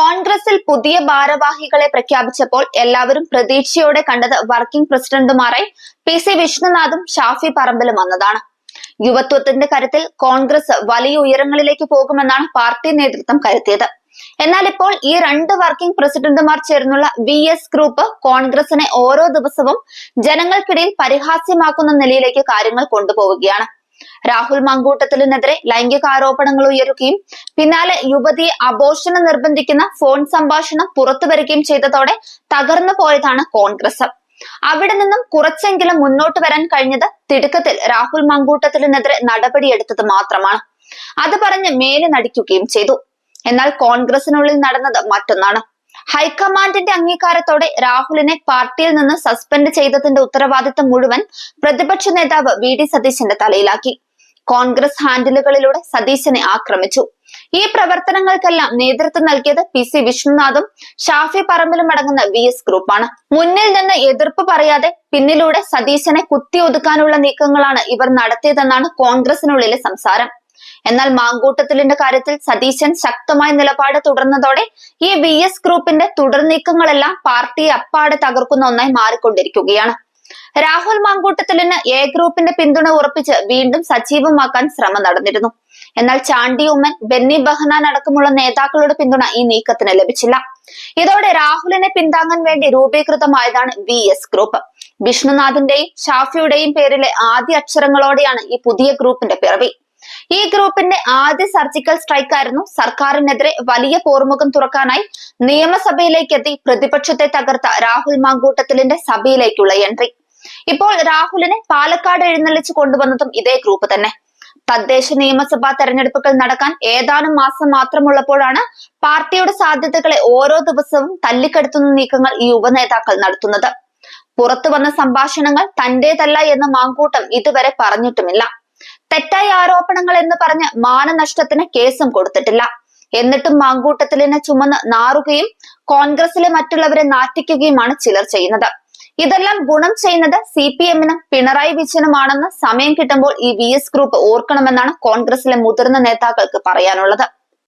കോൺഗ്രസിൽ പുതിയ ഭാരവാഹികളെ പ്രഖ്യാപിച്ചപ്പോൾ എല്ലാവരും പ്രതീക്ഷയോടെ കണ്ടത് വർക്കിംഗ് പ്രസിഡന്റുമാരായി പി സി വിഷ്ണുനാഥും ഷാഫി പറമ്പിലും വന്നതാണ്. യുവത്വത്തിന്റെ കരുത്തിൽ കോൺഗ്രസ് വലിയ ഉയരങ്ങളിലേക്ക് പോകുമെന്നാണ് പാർട്ടി നേതൃത്വം കരുതിയത്. എന്നാൽ ഇപ്പോൾ ഈ രണ്ട് വർക്കിംഗ് പ്രസിഡന്റുമാർ ചേർന്നുള്ള വി എസ് ഗ്രൂപ്പ് കോൺഗ്രസിനെ ഓരോ ദിവസവും ജനങ്ങൾക്കിടയിൽ പരിഹാസ്യമാക്കുന്ന നിലയിലേക്ക് കാര്യങ്ങൾ കൊണ്ടുപോവുകയാണ്. രാഹുൽ മങ്കൂട്ടത്തിനെതിരെ ലൈംഗികാരോപണങ്ങൾ ഉയരുകയും പിന്നാലെ യുവതിയെ അബോർഷന് നിർബന്ധിക്കുന്ന ഫോൺ സംഭാഷണം പുറത്തു വരികയും ചെയ്തതോടെ തകർന്നു പോയതാണ് കോൺഗ്രസ്. അവിടെ നിന്നും കുറച്ചെങ്കിലും മുന്നോട്ട് വരാൻ കഴിഞ്ഞത് തിടുക്കത്തിൽ രാഹുൽ മങ്കൂട്ടത്തിനെതിരെ നടപടിയെടുത്തത് മാത്രമാണ്. അത് പറഞ്ഞ് മേലെ നടിക്കുകയും ചെയ്തു. എന്നാൽ കോൺഗ്രസിനുള്ളിൽ നടന്നത് മറ്റൊന്നാണ്. ഹൈക്കമാൻഡിന്റെ അംഗീകാരത്തോടെ രാഹുലിനെ പാർട്ടിയിൽ നിന്ന് സസ്പെൻഡ് ചെയ്തതിന്റെ ഉത്തരവാദിത്തം മുഴുവൻ പ്രതിപക്ഷ നേതാവ് വി ഡി സതീശന്റെ തലയിലാക്കി. കോൺഗ്രസ് ഹാൻഡിലുകളിലൂടെ സതീശനെ ആക്രമിച്ചു. ഈ പ്രവർത്തനങ്ങൾക്കെല്ലാം നേതൃത്വം നൽകിയത് പി സി വിഷ്ണുനാഥും ഷാഫി പറമ്പിലും അടങ്ങുന്ന വി എസ് ഗ്രൂപ്പാണ്. മുന്നിൽ നിന്ന് എതിർപ്പ് പറയാതെ പിന്നിലൂടെ സതീശനെ കുത്തി ഒതുക്കാനുള്ള നീക്കങ്ങളാണ് ഇവർ നടത്തിയതെന്നാണ് കോൺഗ്രസിനുള്ളിലെ സംസാരം. എന്നാൽ മാങ്കൂട്ടത്തിലിന്റെ കാര്യത്തിൽ സതീശൻ ശക്തമായ നിലപാട് തുടർന്നതോടെ ഈ വി എസ് ഗ്രൂപ്പിന്റെ തുടർ നീക്കങ്ങളെല്ലാം പാർട്ടിയെ അപ്പാടെ തകർക്കുന്ന ഒന്നായി മാറിക്കൊണ്ടിരിക്കുകയാണ്. രാഹുൽ മാങ്കൂട്ടത്തിലിന് എ ഗ്രൂപ്പിന്റെ പിന്തുണ ഉറപ്പിച്ച് വീണ്ടും സജീവമാക്കാൻ ശ്രമം നടന്നിരുന്നു. എന്നാൽ ചാണ്ടി ഉമ്മൻ ബെന്നി ബഹനാൻ അടക്കമുള്ള നേതാക്കളുടെ പിന്തുണ ഈ നീക്കത്തിന് ലഭിച്ചില്ല. ഇതോടെ രാഹുലിനെ പിന്താങ്ങാൻ വേണ്ടി രൂപീകൃതമായതാണ് വി എസ് ഗ്രൂപ്പ്. വിഷ്ണുനാഥിന്റെയും ഷാഫിയുടെയും പേരിലെ ആദ്യ അക്ഷരങ്ങളോടെയാണ് ഈ പുതിയ ഗ്രൂപ്പിന്റെ പിറവി. ഈ ഗ്രൂപ്പിന്റെ ആദ്യ സർജിക്കൽ സ്ട്രൈക്ക് ആയിരുന്നു. സർക്കാരിനെതിരെ വലിയ പോർമുഖം തുറക്കാനായി നിയമസഭയിലേക്ക് എത്തി പ്രതിപക്ഷത്തെ തകർത്ത രാഹുൽ മാങ്കൂട്ടത്തിലിന്റെ സഭയിലേക്കുള്ള എൻട്രി ഇപ്പോൾ രാഹുലിനെ പാലക്കാട് എഴുന്നള്ളിച്ച് കൊണ്ടുവന്നതും ഇതേ ഗ്രൂപ്പ് തന്നെ. തദ്ദേശ നിയമസഭാ തെരഞ്ഞെടുപ്പുകൾ നടക്കാൻ ഏതാനും മാസം മാത്രമുള്ളപ്പോഴാണ് പാർട്ടിയുടെ സാധ്യതകളെ ഓരോ ദിവസവും തല്ലിക്കെടുത്തുന്ന നീക്കങ്ങൾ ഈ ഉപനേതാക്കൾ നടത്തുന്നത്. പുറത്തു വന്ന സംഭാഷണങ്ങൾ തന്റേതല്ല എന്ന് മാങ്കൂട്ടം ഇതുവരെ പറഞ്ഞിട്ടുമില്ല. തെറ്റായ ആരോപണങ്ങൾ എന്ന് പറഞ്ഞ് മാനനഷ്ടത്തിന് കേസും കൊടുത്തിട്ടില്ല. എന്നിട്ടും മാങ്കൂട്ടത്തിലിനെ ചുമന്ന് നാറുകയും കോൺഗ്രസിലെ മറ്റുള്ളവരെ നാറ്റിക്കുകയുമാണ് ചിലർ ചെയ്യുന്നത്. ഇതെല്ലാം ഗുണം ചെയ്യുന്നത് സി പി എമ്മിനും പിണറായി വിജയനുമാണെന്ന് സമയം കിട്ടുമ്പോൾ ഈ വി എസ് ഗ്രൂപ്പ് ഓർക്കണമെന്നാണ് കോൺഗ്രസിലെ മുതിർന്ന നേതാക്കൾക്ക് പറയാനുള്ളത്.